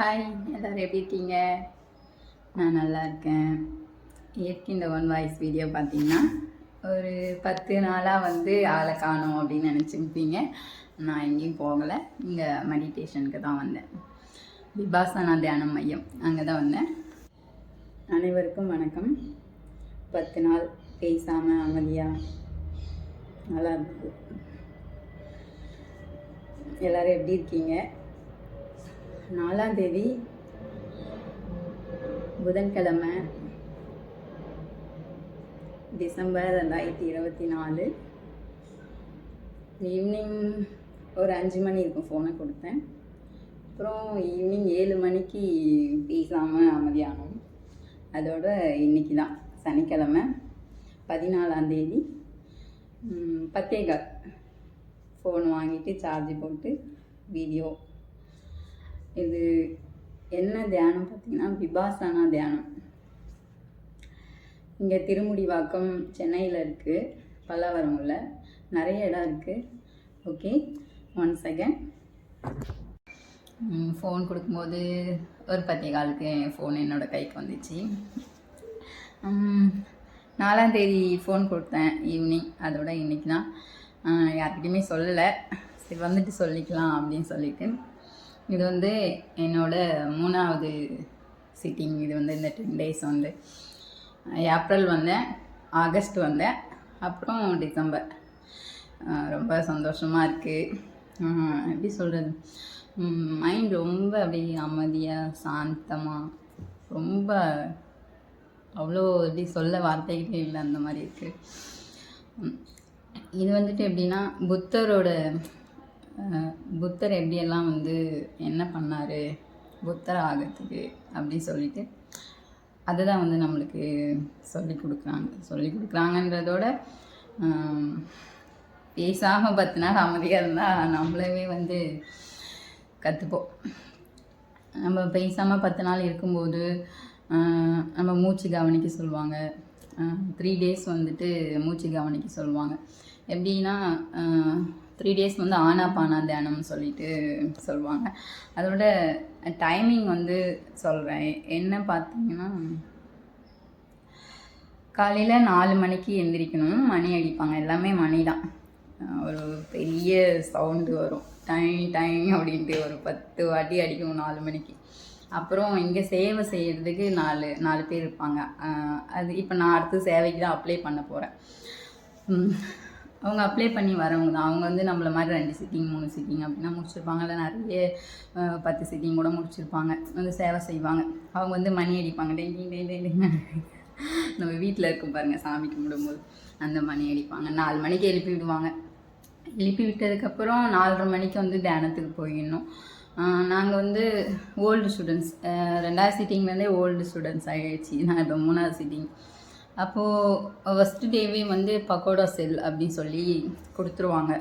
Hi எல்லோரும் எப்படி இருக்கீங்க? நான் நல்லா இருக்கேன். ஏற்கி இந்த ஒன் வாய்ஸ் வீடியோ பார்த்தீங்கன்னா ஒரு பத்து நாளாக வந்து ஆளை காணோம் அப்படின்னு நினச்சிருப்பீங்க. நான் எங்கேயும் போகலை. இங்கே மெடிடேஷனுக்கு தான் வந்தேன். விபாசனா தியானம் மையம். அங்கே தான் வந்தேன். அனைவருக்கும் வணக்கம். பத்து நாள் பேசாமல் அமைதியாக நல்லா இருந்தது. எல்லோரும் எப்படி இருக்கீங்க? நாலாம் தேதி புதன்கிழமை டிசம்பர் ரெண்டாயிரத்தி இருபத்தி நாலு. ஈவினிங் ஒரு அஞ்சு மணி இருக்கும் ஃபோனை கொடுத்தேன். அப்புறம் ஈவினிங் ஏழு மணிக்கு பேசாமல் அமைதியானோம். அதோட இன்னைக்கு தான் சனிக்கிழமை பதினாலாம் தேதி. பத்தேகால் ஃபோன் வாங்கிட்டு சார்ஜ் போட்டு வீடியோ இது என்ன தியானம் பார்த்தீங்கன்னா விபாசனா தியானம். இங்கே திருமுடிவாக்கம் சென்னையில் இருக்குது பல்லாவரமில். நிறைய இடம் இருக்குது ஓகே ஒன் செகண்ட் ஃபோன் கொடுக்கும்போது ஒரு பத்திய காலுக்கு என் ஃபோன் என்னோடய கைக்கு வந்துச்சு. நாலாம் தேதி ஃபோன் கொடுத்தேன் ஈவினிங் அதோட இன்றைக்கி தான். யார்கிட்டையுமே சொல்லலை. சரி வந்துட்டு சொல்லிக்கலாம் அப்படின்னு சொல்லிட்டு. இது வந்து என்னோட மூணாவது சிட்டிங் இது வந்து இந்த டென் டேஸ் வந்து. ஏப்ரல் வந்தேன் ஆகஸ்ட் வந்தேன் அப்புறம் டிசம்பர். ரொம்ப சந்தோஷமாக இருக்குது எப்படி சொல்கிறது மைண்ட் ரொம்ப அப்படியே அமைதியாக சாந்தமாக ரொம்ப அவ்வளோ எப்படி சொல்ல வார்த்தைகளே இல்லை அந்த மாதிரி இருக்குது இது வந்துட்டு எப்படின்னா புத்தரோட புத்தர் எப்படியெல்லாம் வந்து என்ன பண்ணார்? புத்தர் ஆகிறதுக்கு அப்படின்னு சொல்லிட்டு அதுதான் வந்து நம்மளுக்கு சொல்லி கொடுக்குறாங்க. சொல்லி கொடுக்குறாங்கன்றதோட பேசாமல் பத்து நாள் அமைதியாக இருந்தால் நம்மளவே வந்து கற்றுப்போம் நம்ம பேசாமல் பத்து நாள் இருக்கும்போது நம்ம மூச்சு கவனிக்க சொல்லுவாங்க. த்ரீ டேஸ் வந்துட்டு மூச்சு கவனிக்க சொல்லுவாங்க. எப்படின்னா த்ரீ டேஸ் வந்து ஆனா பானா தியானம்னு சொல்லிட்டு சொல்லுவாங்க. அதோட டைமிங் வந்து சொல்கிறேன் என்ன பார்த்தீங்கன்னா காலையில் நாலு மணிக்கு எந்திரிக்கணும். மணி அடிப்பாங்க. எல்லாமே மணி தான். ஒரு பெரிய சவுண்டு வரும். டைம் டைம் அப்படின்ட்டு ஒரு பத்து வாட்டி அடிக்கணும் நாலு மணிக்கு. அப்புறம் இங்கே சேவை செய்கிறதுக்கு நாலு நாலு பேர் இருப்பாங்க. அது இப்போ நான் அடுத்து சேவைக்கு தான் அப்ளை பண்ண போகிறேன் அவங்க அப்ளை பண்ணி வரவங்க தான். அவங்க வந்து நம்மள மாதிரி ரெண்டு சிட்டிங் மூணு சிட்டிங் அப்படின்னா முடிச்சிருப்பாங்க. இல்லை நிறைய பத்து சிட்டிங் கூட முடிச்சிருப்பாங்க. வந்து சேவை செய்வாங்க. அவங்க வந்து மணி அடிப்பாங்க. டெய்லி டெய்லி டெய்லி நம்ம வீட்டில் இருக்கும் பாருங்கள் சாமி கும்பிடும்போது அந்த மணி அடிப்பாங்க. நாலு மணிக்கு எழுப்பி விடுவாங்க. எழுப்பி விட்டதுக்கப்புறம் நாலரை மணிக்கு வந்து தியானத்துக்கு போயிடணும். நாங்கள் வந்து ஓல்டு ஸ்டூடெண்ட்ஸ் ரெண்டாவது சிட்டிங்லேருந்தே ஓல்டு ஸ்டூடெண்ட்ஸ் ஆகிடுச்சு நான் இப்போ மூணாவது சிட்டிங் அப்போது ஃபஸ்ட்டு டேவே வந்து பக்கோடா செல் அப்படின்னு சொல்லி கொடுத்துருவாங்க.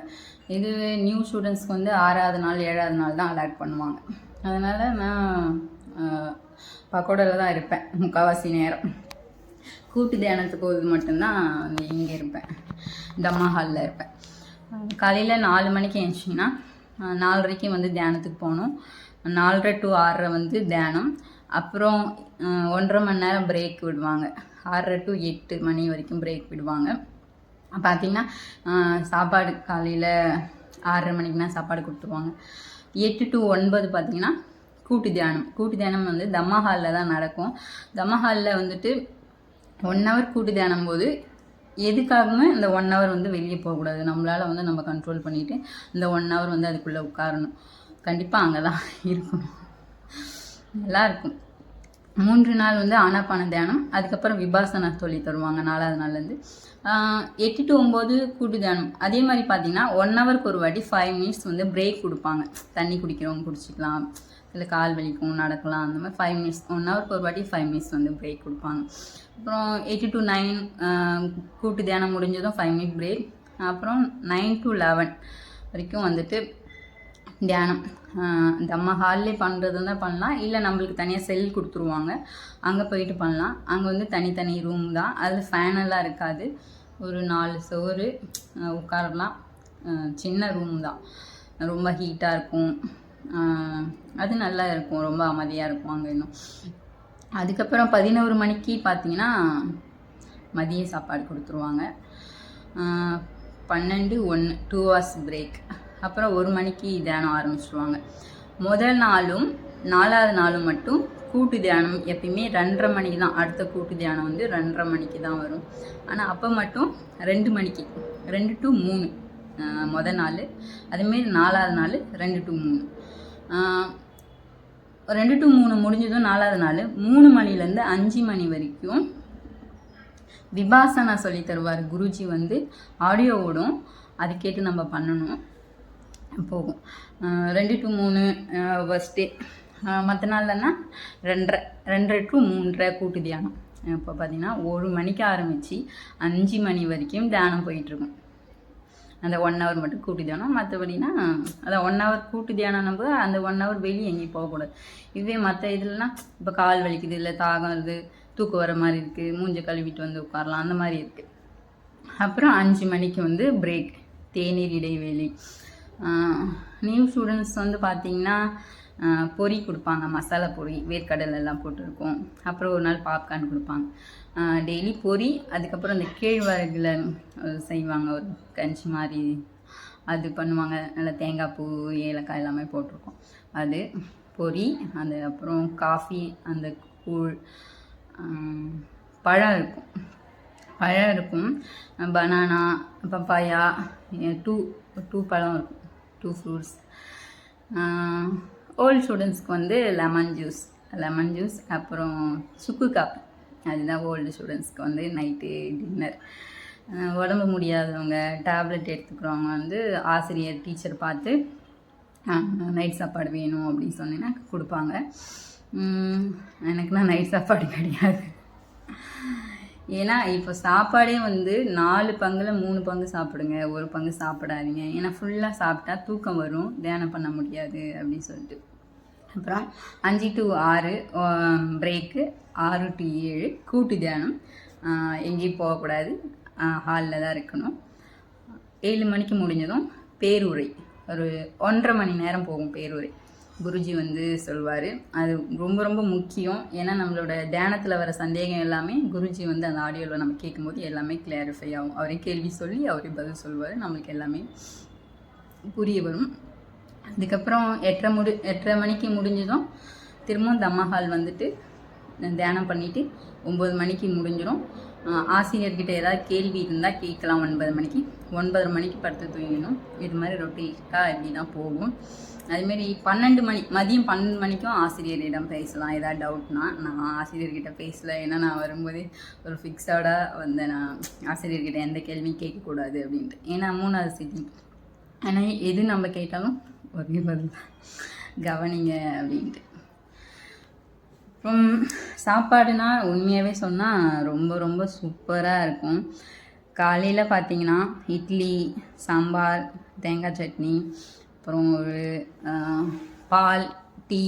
இது நியூ ஸ்டூடெண்ட்ஸ்க்கு வந்து ஆறாவது நாள் ஏழாவது நாள் தான் அலாட் பண்ணுவாங்க. அதனால் நான் பக்கோடாவில் தான் இருப்பேன். முக்கால்வாசி நேரம். கூட்டு தியானத்துக்கு இது மட்டும்தான் இங்கே இருப்பேன். தம்மா ஹாலில் இருப்பேன். காலையில் நாலு மணிக்கு எழுந்துச்சிங்கன்னா நாலரைக்கு வந்து தியானத்துக்கு போகணும். நாலரை டு ஆறரை வந்து தியானம். அப்புறம் ஒன்றரை மணி நேரம் பிரேக் விடுவாங்க. ஆறரை டு எட்டு மணி வரைக்கும் பிரேக் விடுவாங்க. பார்த்தீங்கன்னா சாப்பாடு காலையில் ஆறரை மணிக்குனா சாப்பாடு கொடுத்துருவாங்க. எட்டு டு ஒன்பது பார்த்தீங்கன்னா கூட்டு தியானம். கூட்டு தியானம் வந்து தம்மஹாலில் தான் நடக்கும். தம்மஹாலில் வந்துட்டு ஒன் ஹவர் கூட்டு தியானம் போது எதுக்காகவுமே இந்த ஒன் ஹவர் வந்து வெளியே போகக்கூடாது. நம்மளால் வந்து நம்ம கண்ட்ரோல் பண்ணிவிட்டு இந்த ஒன் ஹவர் வந்து அதுக்குள்ளே உட்காரணும். கண்டிப்பாக அங்கே தான் இருக்கணும் நல்லாயிருக்கும் மூன்று நாள் வந்து ஆனாப்பான தியானம் அதுக்கப்புறம் விபாசனா சொல்லி தருவாங்க நாலாவது நாள்லேருந்து. எட்டு டு ஒம்பது கூட்டு தியானம். அதே மாதிரி பார்த்தீங்கன்னா ஒன் ஹவருக்கு ஒரு வாட்டி ஃபைவ் மினிட்ஸ் வந்து பிரேக் கொடுப்பாங்க. தண்ணி குடிக்கிறவங்க குடிச்சிக்கலாம் இல்லை கால் வலிக்கும் நடக்கலாம் அந்த மாதிரி ஃபைவ் மினிட்ஸ் ஒன் ஹவருக்கு ஒரு வாட்டி ஃபைவ் மினிட்ஸ் வந்து பிரேக் கொடுப்பாங்க. அப்புறம் எயிட்டு டு நைன் கூட்டு தியானம் முடிஞ்சதும் ஃபைவ் மினிட் பிரேக் அப்புறம் நைன் டு லெவன் வரைக்கும் வந்துட்டு தியானம். ஆஹ் நம்ம ஹால்லே பண்ணுறதுன்னா பண்ணலாம். இல்லை நம்மளுக்கு தனியாக செல் கொடுத்துருவாங்க. அங்கே போயிட்டு பண்ணலாம். அங்கே வந்து தனித்தனி ரூம் தான். அதில் ஃபேனெல்லாம் இருக்காது. ஒரு நாலு சோறு உட்காரலாம். சின்ன ரூம் தான். ரொம்ப ஹீட்டாக இருக்கும். அது நல்லா இருக்கும். ரொம்ப அமைதியாக இருக்கும் அங்கே இன்னும். அதுக்கப்புறம் பதினோரு மணிக்கு பார்த்தீங்கன்னா மதிய சாப்பாடு கொடுத்துருவாங்க. பன்னெண்டு ஒன்று டூ ஹவர்ஸ் பிரேக் அப்புறம் ஒரு மணிக்கு தியானம் ஆரம்பிச்சிடுவாங்க முதல் நாளும் நாலாவது நாளும் மட்டும் கூட்டு தியானம். எப்பயுமே ரெண்டரை மணிக்கு தான். அடுத்த கூட்டு தியானம் வந்து ரெண்டரை மணிக்கு தான் வரும். ஆனால் அப்போ மட்டும் ரெண்டு மணிக்கு. ரெண்டு டு மூணு மொதல் நாள். அதுமாரி நாலாவது நாள் ரெண்டு டு மூணு. ரெண்டு டு மூணு முடிஞ்சதும் நாலாவது நாள். மூணு மணிலேருந்து அஞ்சு மணி வரைக்கும் விபாசனா சொல்லி தருவார் குருஜி வந்து. ஆடியோ ஓடும். அது கேட்டு நம்ம பண்ணணும். போகும். ரெண்டு டு மூணு ஃபஸ்ட் டே மற்ற நாள்லன்னா ரெண்டரை ரெண்டரை டு மூன்றரை கூட்டு தியானம். இப்போ பார்த்தீங்கன்னா ஒரு மணிக்கு ஆரம்பித்து அஞ்சு மணி வரைக்கும் தியானம் போயிட்டுருக்கும். அந்த ஒன் ஹவர் மட்டும் கூட்டு தியானம். மற்றபடினா அதான் ஒன் ஹவர் கூட்டு தியானம் நம்ம அந்த ஒன் ஹவர் வெளியே எங்கேயும் போகக்கூடாது. இதுவே மற்ற இதுலலாம் இப்போ கால் வலிக்குது இல்லை தாகம் வருது தூக்கம் வர மாதிரி இருக்குது மூஞ்சை கழுவிட்டு வந்து உட்காரலாம் அந்த மாதிரி இருக்குது அப்புறம் அஞ்சு மணிக்கு வந்து பிரேக் தேநீர் இடைவேளை. நியூ ஸ்டூடெண்ட்ஸ் வந்து பார்த்தீங்கன்னா பொரி கொடுப்பாங்க. மசாலா பொரி வேர்க்கடலெல்லாம் போட்டிருக்கோம். அப்புறம் ஒரு நாள் பாப்கார்ன் கொடுப்பாங்க. டெய்லி பொரி அதுக்கப்புறம் அந்த கேழ்வரகுல செய்வாங்க. ஒரு கஞ்சி மாதிரி அது பண்ணுவாங்க. நல்லா தேங்காய் பூ ஏலக்காய் எல்லாமே போட்டிருக்கோம். அது பொரி அந்த அப்புறம் காஃபி அந்த கூழ் பழம் இருக்கும். பழம் இருக்கும். பனானா பப்பாயா டூ டூ பழம் இருக்கும். டூ ஃப்ரூட்ஸ் ஓல்டு ஸ்டூடெண்ட்ஸ்க்கு வந்து லெமன் ஜூஸ் லெமன் ஜூஸ் அப்புறம் சுக்கு காப்பி. அதுதான் ஓல்டு ஸ்டூடெண்ட்ஸ்க்கு வந்து நைட்டு டின்னர் உடம்பு முடியாதவங்க டேப்லெட் எடுத்துக்கிறவங்க வந்து ஆசிரியர் டீச்சர் பார்த்து நைட் சாப்பாடு வேணும் அப்படின்னு சொன்னீங்கன்னா கொடுப்பாங்க. உம், எனக்குன்னா நைட் சாப்பாடு கிடையாது. ஏன்னா இப்போ சாப்பாடே வந்து நாலு பங்கில் மூணு பங்கு சாப்பிடுங்க ஒரு பங்கு சாப்பிடாதீங்க. ஏன்னா ஃபுல்லாக சாப்பிட்டா தூக்கம் வரும் தியானம் பண்ண முடியாது அப்படின்னு சொல்லிட்டு. அப்புறம் அஞ்சு டு ஆறு பிரேக்கு ஆறு டு ஏழு கூட்டு தியானம். எங்கேயும் போகக்கூடாது. ஹாலில் தான் இருக்கணும். ஏழு மணிக்கு முடிஞ்சதும் பேருரை. ஒரு ஒன்றரை மணி நேரம் போகும் பேருரை. குருஜி வந்து சொல்வார். அது ரொம்ப ரொம்ப முக்கியம். ஏன்னா நம்மளோட தியானத்தில் வர சந்தேகம் எல்லாமே குருஜி வந்து அந்த ஆடியோவில் நம்ம கேட்கும்போது எல்லாமே கிளாரிஃபை ஆகும். அவரே கேள்வி சொல்லி அவரே பதில் சொல்லுவார் நம்மளுக்கு எல்லாமே புரிய வரும். அதுக்கப்புறம் எட்டரை முடி எட்டரை மணிக்கு முடிஞ்சதும் திரும்பவும் தம்மஹால் வந்துட்டு தியானம் பண்ணிவிட்டு ஒம்பது மணிக்கு முடிஞ்சிடும் ஆசிரியர்கிட்ட ஏதாவது கேள்வி இருந்தால் கேட்கலாம். ஒன்பது மணிக்கு. ஒன்பது மணிக்கு படுத்து தூங்கிடணும். இது மாதிரி ரொட்டீட்டாக இப்படி தான் போகும். அதுமாரி பன்னெண்டு மணி மதியம் பன்னெண்டு மணிக்கும் ஆசிரியரிடம் பேசலாம். ஏதாவது டவுட்னா நான் ஆசிரியர்கிட்ட பேசல. ஏன்னா நான் வரும்போது ஒரு ஃபிக்ஸடாக வந்தேன் நான் ஆசிரியர்கிட்ட எந்த கேள்வியும் கேட்கக்கூடாது அப்படின்ட்டு. ஏன்னா மூணாவது சிட்டி ஆனால் எது நம்ம கேட்டாலும் ஒரே பதில் கவனிங்க அப்படின்ட்டு. சாப்பாடுனா உண்மையாகவே சொன்னால் ரொம்ப ரொம்ப சூப்பராக இருக்கும். காலையில் பார்த்தீங்கன்னா இட்லி சாம்பார் தேங்காய் சட்னி அப்புறம் ஒரு பால் டீ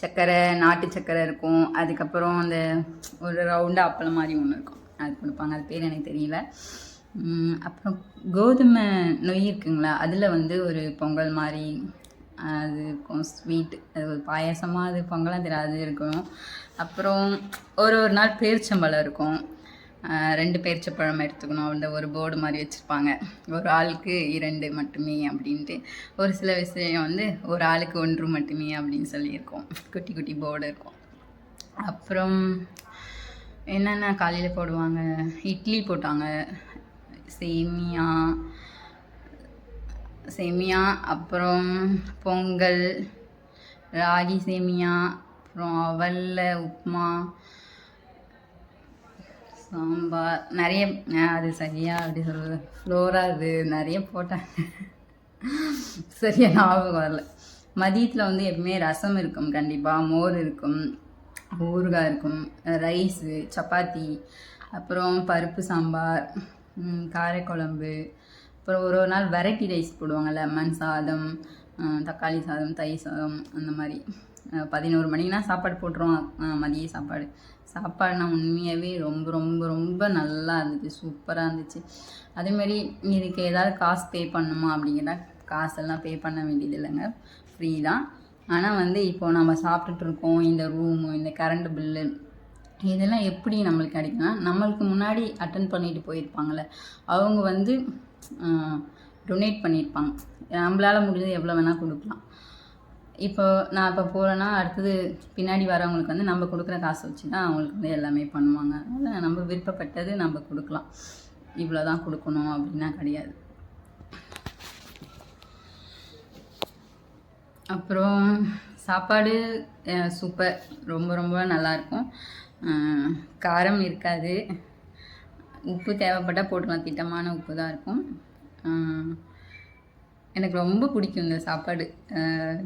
சர்க்கரை நாட்டு சர்க்கரை இருக்கும். அதுக்கப்புறம் அந்த ஒரு ரவுண்டு அப்பளம் மாதிரி ஒன்று இருக்கும். அது கொடுப்பாங்க. அது பேர் எனக்கு தெரியல. அப்புறம் கோதுமை நொய் இருக்குங்களா? அதில் வந்து ஒரு பொங்கல் மாதிரி அது இருக்கும் ஸ்வீட் அது ஒரு பாயாசமாக அது பொங்கலாம் தெரியாது இருக்கும் அப்புறம் ஒரு ஒரு நாள் பேரிச்சம்பழம் இருக்கும். ரெண்டு பேரிச்சப்பழம் எடுத்துக்கணும். அந்த ஒரு போர்டு மாதிரி வச்சுருப்பாங்க. ஒரு ஆளுக்கு இரண்டு மட்டுமே அப்படின்ட்டு. ஒரு சில விஷயம் வந்து ஒரு ஆளுக்கு ஒன்று மட்டுமே அப்படின்னு சொல்லியிருக்கோம். குட்டி குட்டி போர்டு இருக்கும். அப்புறம் என்னென்ன காலையில் போடுவாங்க? இட்லி போட்டாங்க. சேமியா சேமியா அப்புறம் பொங்கல் ராகி சேமியா அப்புறம் அவல்ல உப்புமா சாம்பார் நிறைய அது சரியா அப்படி சொல்கிறது ஃப்ளோரா அது நிறைய போட்டாங்க. சரியா ஞாபகம் வரல. மதியத்தில் வந்து எப்பவுமே ரசம் இருக்கும் கண்டிப்பாக மோர் இருக்கும் ஊறுகாய் இருக்கும் ரைஸு சப்பாத்தி அப்புறம் பருப்பு சாம்பார் காரக்குழம்பு காரைக்குழம்பு அப்புறம் ஒரு ஒரு நாள் வெரைட்டி ரைஸ் போடுவாங்க லெமன் சாதம் தக்காளி சாதம் தயிர் சாதம் அந்த மாதிரி. பதினோரு மணிக்குனா சாப்பாடு போட்டுருவோம். மதிய சாப்பாடு. சாப்பாடுனா உண்மையாகவே ரொம்ப ரொம்ப ரொம்ப நல்லா இருந்துச்சு சூப்பராக இருந்துச்சு. அதேமாரி இதுக்கு ஏதாவது காசு பே பண்ணணுமா அப்படிங்கிற காசெல்லாம் பே பண்ண வேண்டியது இல்லைங்க. ஃப்ரீ தான். ஆனால் வந்து இப்போ நம்ம சாப்பிட்டுட்டு இருக்கோம். இந்த ரூமு இந்த கரண்ட் பில்லு இதெல்லாம் எப்படி நம்மளுக்கு கிடைக்கும்னா நம்மளுக்கு முன்னாடி அட்டன் பண்ணிட்டு போயிருப்பாங்கள்ல அவங்க வந்து டொனேட் பண்ணியிருப்பாங்க. நம்மளால் முடிஞ்சது எவ்வளோ வேணால் கொடுக்கலாம். இப்போ நான் இப்போ போகிறேன்னா அடுத்தது பின்னாடி வரவங்களுக்கு வந்து நம்ம கொடுக்குற காசை வச்சு தான் அவங்களுக்கு வந்து எல்லாமே பண்ணுவாங்க. அதனால் நம்ம விருப்பப்பட்டது நம்ம கொடுக்கலாம். இவ்வளோ தான் கொடுக்கணும் அப்படின்னா கிடையாது. அப்புறம் சாப்பாடு சூப்பர் ரொம்ப ரொம்ப நல்லாயிருக்கும் காரம் இருக்காது. உப்பு தேவைப்பட்டால் போட்டுக்கலாம். திட்டமான உப்பு தான் இருக்கும். எனக்கு ரொம்ப பிடிக்கும் இந்த சாப்பாடு.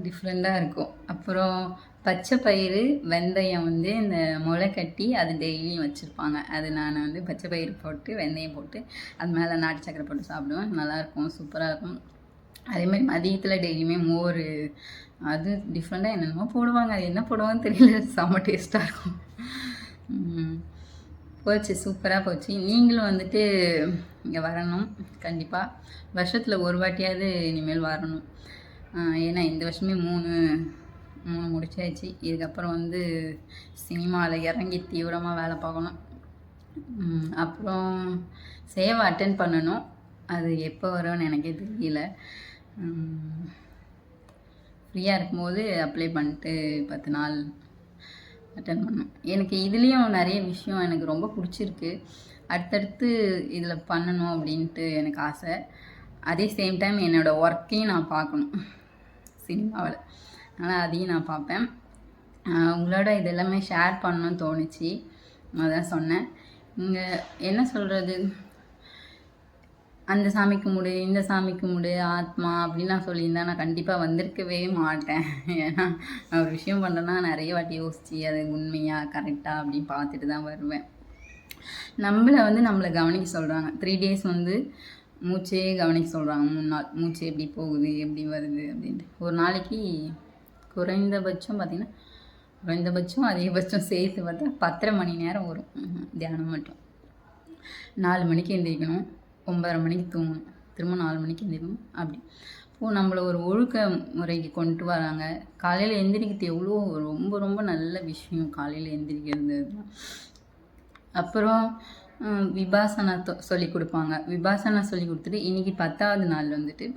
டிஃப்ரெண்ட்டாக இருக்கும். அப்புறம் பச்சை பயிறு வெந்தயம் வந்து இந்த முளை கட்டி அது டெய்லியும் வச்சுருப்பாங்க. அது நான் வந்து பச்சை பயிறு போட்டு வெந்தயம் போட்டு அது மேலே நாட்டு சக்கரை போட்டு சாப்பிடுவேன். நல்லாயிருக்கும் சூப்பராக இருக்கும். அதேமாதிரி மதியத்தில் டெய்லியுமே மோர் அது டிஃப்ரெண்ட்டாக என்னென்னமோ போடுவாங்க. அது என்ன போடுவாங்கன்னு தெரியல. செம்ம டேஸ்ட்டாக இருக்கும். போச்சு சூப்பராக போச்சு. நீங்களும் வந்துட்டு இங்கே வரணும் கண்டிப்பாக வருஷத்தில் ஒரு வாட்டியாவது இனிமேல் வரணும். ஏன்னா இந்த வருஷமே மூணு மூணு முடிச்சாச்சு. இதுக்கப்புறம் வந்து சினிமாவில் இறங்கி தீவிரமாக வேலை பார்க்கணும். அப்புறம் சேவை அட்டன் பண்ணணும். அது எப்போ வரும்னு எனக்கே தெரியல. ஃப்ரீயாக இருக்கும்போது அப்ளை பண்ணிட்டு பத்து நாள் அட்டன் பண்ணணும். எனக்கு இதுலேயும் நிறைய விஷயம் எனக்கு ரொம்ப பிடிச்சிருக்கு. அடுத்தடுத்து இதில் பண்ணணும் அப்படின்ட்டு எனக்கு ஆசை. அதே சேம் டைம் என்னோடய ஒர்க்கையும் நான் பார்க்கணும். சினிமாவில். அதனால் அதையும் நான் பார்ப்பேன். உங்களோட இது எல்லாமே ஷேர் பண்ணணும்னு தோணுச்சு. அதான் சொன்னேன். இங்கே என்ன சொல்கிறது அந்த சாமிக்கு முடி இந்த சாமி முடி ஆத்மா அப்படின்னு நான் சொல்லியிருந்தா நான் கண்டிப்பாக வந்திருக்கவே மாட்டேன். ஏன்னா நான் ஒரு விஷயம் பண்ணுறேன்னா நிறைய வாட்டி யோசிச்சு அது உண்மையாக கரெக்டாக அப்படின்னு பார்த்துட்டு தான் வருவேன். நம்மளை வந்து நம்மளை கவனிக்க சொல்கிறாங்க த்ரீ டேஸ் வந்து மூச்சே கவனிக்க சொல்கிறாங்க மூணு நாள் மூச்சு எப்படி போகுது எப்படி வருது அப்படின்ட்டு. ஒரு நாளைக்கு குறைந்தபட்சம் பார்த்திங்கன்னா குறைந்தபட்சம் அதிகபட்சம் சேர்த்து பார்த்தா பத்தரை மணி நேரம் வரும். தியானம் மட்டும். நாலு மணிக்கு எந்திரிக்கணும். ஒன்பதரை மணிக்கு தூங்கணும் திரும்ப நாலு மணிக்கு எந்திரிக்கணும் அப்படி. இப்போது நம்மளை ஒரு ஒழுக்க முறைக்கு கொண்டு வராங்க. காலையில் எந்திரிக்கிறது எவ்வளோ ரொம்ப ரொம்ப நல்ல விஷயம் காலையில் எந்திரிக்கிறது அப்புறம் விபாசனா தொ- சொல்லி கொடுப்பாங்க. விபாசனா சொல்லி கொடுத்துட்டு இன்னைக்கு பத்தாவது நாள் வந்துட்டு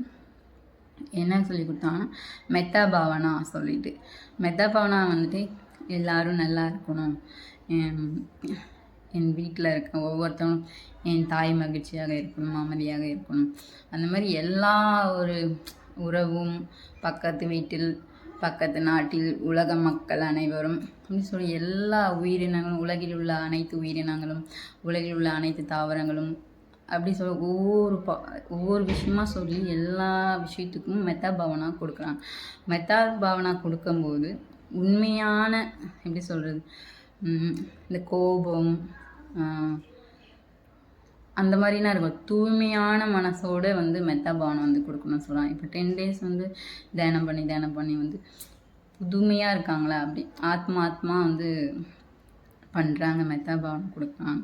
என்ன சொல்லி கொடுத்தாங்கன்னா மெத்தா பாவனா சொல்லிட்டு. மெத்தா பாவனா வந்துட்டு எல்லோரும் நல்லா இருக்கணும். என் வீட்டில் இருக்க ஒவ்வொருத்தவங்களும் என் தாய் மகிழ்ச்சியாக இருக்கணும் அமைதியாக இருக்கணும். அந்த மாதிரி எல்லா ஒரு உறவும் பக்கத்து வீட்டில் பக்கத்து நாட்டில் உலக மக்கள் அனைவரும் அப்படின்னு சொல்லி எல்லா உயிரினங்களும் உலகில் உள்ள அனைத்து உயிரினங்களும் உலகில் உள்ள அனைத்து தாவரங்களும் அப்படி சொல்ல ஒவ்வொரு ப ஒவ்வொரு விஷயமா சொல்லி எல்லா விஷயத்துக்கும் மெத்தா பாவனா கொடுக்குறாங்க. மெத்தா பாவனா கொடுக்கும்போது உண்மையான எப்படி சொல்கிறது இந்த கோபம் அந்த மாதிரினா இருக்கும். தூய்மையான மனசோடு வந்து மெத்தா பவனம் வந்து கொடுக்கணும்னு சொல்லலாம் இப்போ டென் டேஸ் வந்து தியானம் பண்ணி தியானம் பண்ணி வந்து புதுமையாக இருக்காங்களா அப்படி? ஆத்மா ஆத்மா வந்து பண்ணுறாங்க மெத்தா பவனம் கொடுக்குறாங்க.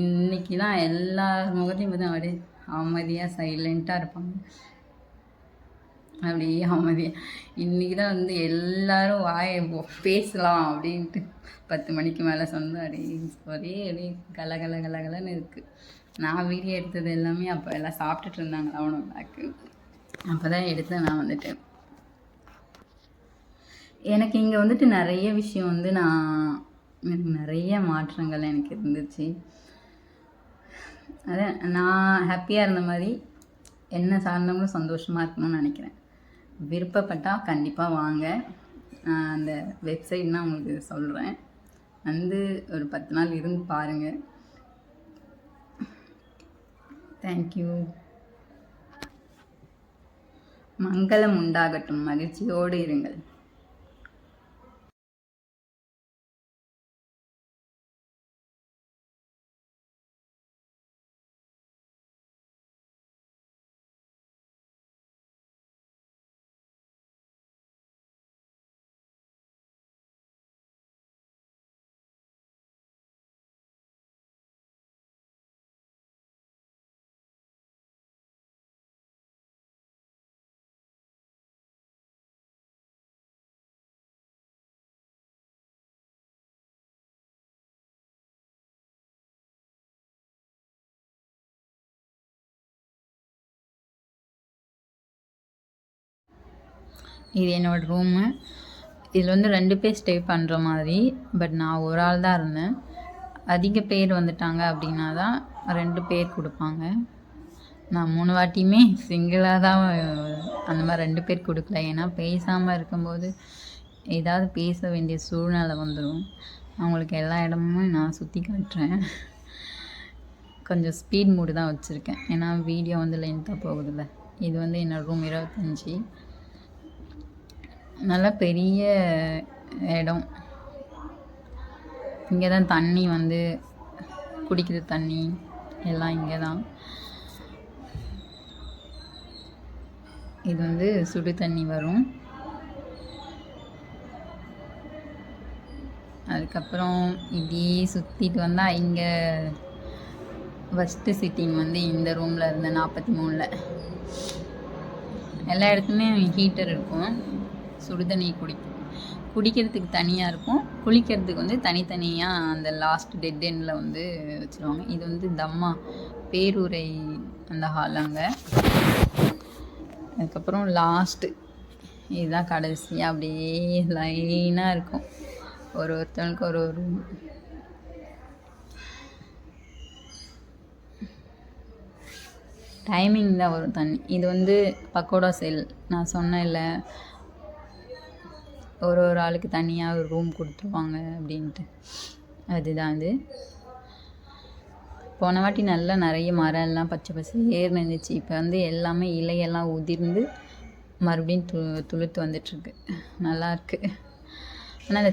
இன்னைக்கு தான் எல்லா முகத்தையும் வந்து அப்படியே அமைதியாக சைலண்ட்டாக இருப்பாங்க. அப்படியே அமைதியாக இன்றைக்கி தான் வந்து எல்லாரும் வாயை பேசலாம் அப்படின்ட்டு பத்து மணிக்கு மேலே சொன்னார் ஒரே அப்படியே கல கல கலகலன்னு இருக்குது நான் வீடியோ எடுத்தது எல்லாமே அப்போ எல்லாம் சாப்பிட்டுட்டு இருந்தாங்க அவனும் பேக்கு அப்போ தான் எடுத்தேன் நான் வந்துட்டு எனக்கு இங்கே வந்துட்டு நிறைய விஷயம் வந்து நான் எனக்கு நிறைய மாற்றங்கள் எனக்கு இருந்துச்சு. அதான் நான் ஹாப்பியாக இருந்த மாதிரி என்ன சார்ந்தவங்களும் சந்தோஷமாக இருக்கணும்னு நினைக்கிறேன். விருப்பப்பட்டால் கண்டிப்பாக வாங்க. நான் அந்த வெப்சைட்னால் உங்களுக்கு சொல்கிறேன் வந்து ஒரு பத்து நாள் இருந்து பாருங்கள் தேங்க்யூ மங்களம் உண்டாகட்டும். மகிழ்ச்சியோடு இருங்கள். இது என்னோடய ரூமு இதில் வந்து ரெண்டு பேர் ஸ்டே பண்ணுற மாதிரி பட் நான் ஒரு ஆள் தான் இருந்தேன். அதிக பேர் வந்துட்டாங்க அப்படின்னா தான் ரெண்டு பேர் கொடுப்பாங்க. நான் மூணு வாட்டியுமே சிங்கிளாக தான் அந்த மாதிரி ரெண்டு பேர் கொடுக்கல. ஏன்னா பேசாமல் இருக்கும்போது ஏதாவது பேச வேண்டிய சூழ்நிலை வந்துடும் அவங்களுக்கு எல்லா இடமும் நான் சுற்றி காட்டுறேன். கொஞ்சம் ஸ்பீட் மூடு தான் வச்சுருக்கேன். ஏன்னா வீடியோ வந்து லென்த்தாக போகுதில்ல. இது வந்து என்னோடய ரூம் இருபத்தஞ்சி. நல்லா பெரிய இடம். இங்கே தான் தண்ணி வந்து குடிக்கிற தண்ணி எல்லாம் இங்கே தான் இது வந்து சுடு தண்ணி வரும். அதுக்கப்புறம் இப்படியே சுற்றிட்டு வந்தால் இங்கே ஃபஸ்ட்டு சிட்டிங் வந்து இந்த ரூமில் இருந்தேன் நாற்பத்தி மூணில். எல்லா இடத்துலையும் ஹீட்டர் இருக்கும். சுடுதண்ணி குடிக்கும் குடிக்கிறதுக்கு தனியாக இருக்கும். குளிக்கிறதுக்கு வந்து தனித்தனியாக அந்த லாஸ்ட் டெட் எண்டில் வந்து வச்சுருவாங்க. இது வந்து தம்மா பேரூரை அந்த ஹால் அங்கே. அதுக்கப்புறம் லாஸ்ட்டு இதுதான் கடைசியாக அப்படியே லைனாக இருக்கும். ஒரு ஒருத்தவங்களுக்கு ஒரு ஒரு டைமிங் தான் வரும் தண்ணி. இது வந்து பக்கோடா செல் நான் சொன்னேன்ல ஒரு ஒரு ஆளுக்கு தனியாக ஒரு ரூம் கொடுத்துருவாங்க அப்படின்ட்டு. அதுதான் அது. போன வாட்டி நல்லா நிறைய மரம் எல்லாம் பச்சை பசேர்னு இருந்துச்சு இப்போ வந்து எல்லாமே இலையெல்லாம் உதிர்ந்து மறுபடியும் து துளுத்து வந்துட்டுருக்கு. நல்லாயிருக்கு ஆனால் அந்த